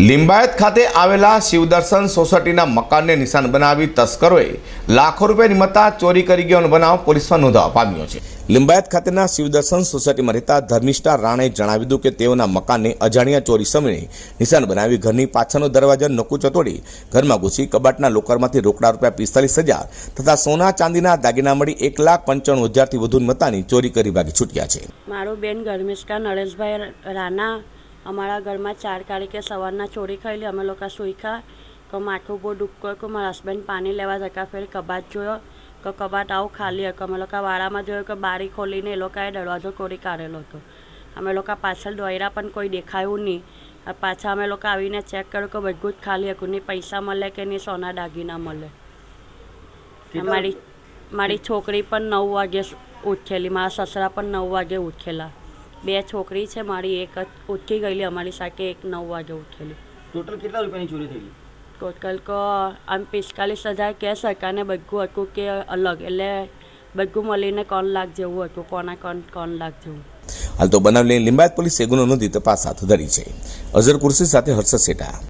લિંબાયત ખાતે આવેલા શિવદર્શન સોસાયટીના મકાનને નિશાન બનાવી તસ્કરોએ લાખો રૂપિયા મતા ચોરી કરી ગયાનો બનાવ પોલીસમાં નોંધવા પામ્યો છે. લિંબાયત ખાતેના શિવદર્શન સોસાયટીમાં રહેતા ધર્મિષ્ઠા રાણે જણાવ્યું હતું કે તેઓના મકાનને અજાણ્યા ચોરી સમયે નિશાન બનાવી ઘરની પાછળનો દરવાજો નકુ ચતોડી ઘરમાં ઘૂસી કબાટના લોકરમાંથી રોકડા રૂપિયા પિસ્તાલીસ હજાર તથા સોના ચાંદીના દાગીના મળી એક લાખ પંચાણું હજારથી વધુ મતાની ચોરી કરી ભાગી છૂટ્યા છે. મારો બેન ધર્મિષ્ઠા નરેશભાઈ રાણા અમારા ઘરમાં ચાર તારીખે સવારના ચોરી ખાયેલી અમે લોકો સૂઈખા તો માથું બહુ દુખતું કે મારા હસબન્ડ પાણી લેવા જતા ફેર કબાટ જોયો તો કબાટ આવું ખાલી હતો. અમે લોકો વાળામાં જોયું કે બારી ખોલીને એ લોકોએ દરવાજો તોડી કાઢેલો હતો. અમે લોકો પાછળ દોયરા પણ કોઈ દેખાયું નહીં. પાછા અમે લોકો આવીને ચેક કર્યું કે બધું જ ખાલી હતું. નહીં પૈસા મળે કે નહીં સોના દાગીના મળે. મારી મારી છોકરી પણ નવ વાગે ઉઠેલી મારા સસરા પણ નવ વાગે ઉઠેલા. બે છોકરી છે મારી એક જ ઉઠી ગયેલી અમારી સાથે એક નવ વાગે ઉઠેલી. ટોટલ કેટલા રૂપિયાની ચોરી થયેલી ટોટલ કો આમ પિસ્તાલીસ હજાર કહે સરકારને બધું હતું કે અલગ એટલે બધું મળીને કોણ લાખ જેવું હતું કોના કોણ કોણ લાખ જેવું. હાલ તો બનાવ લઈને લિંબાયત પોલીસે ગુનો નોંધી તપાસ હાથ ધરી છે. અઝર કુર્સી સાથે હર્ષદ સેઠા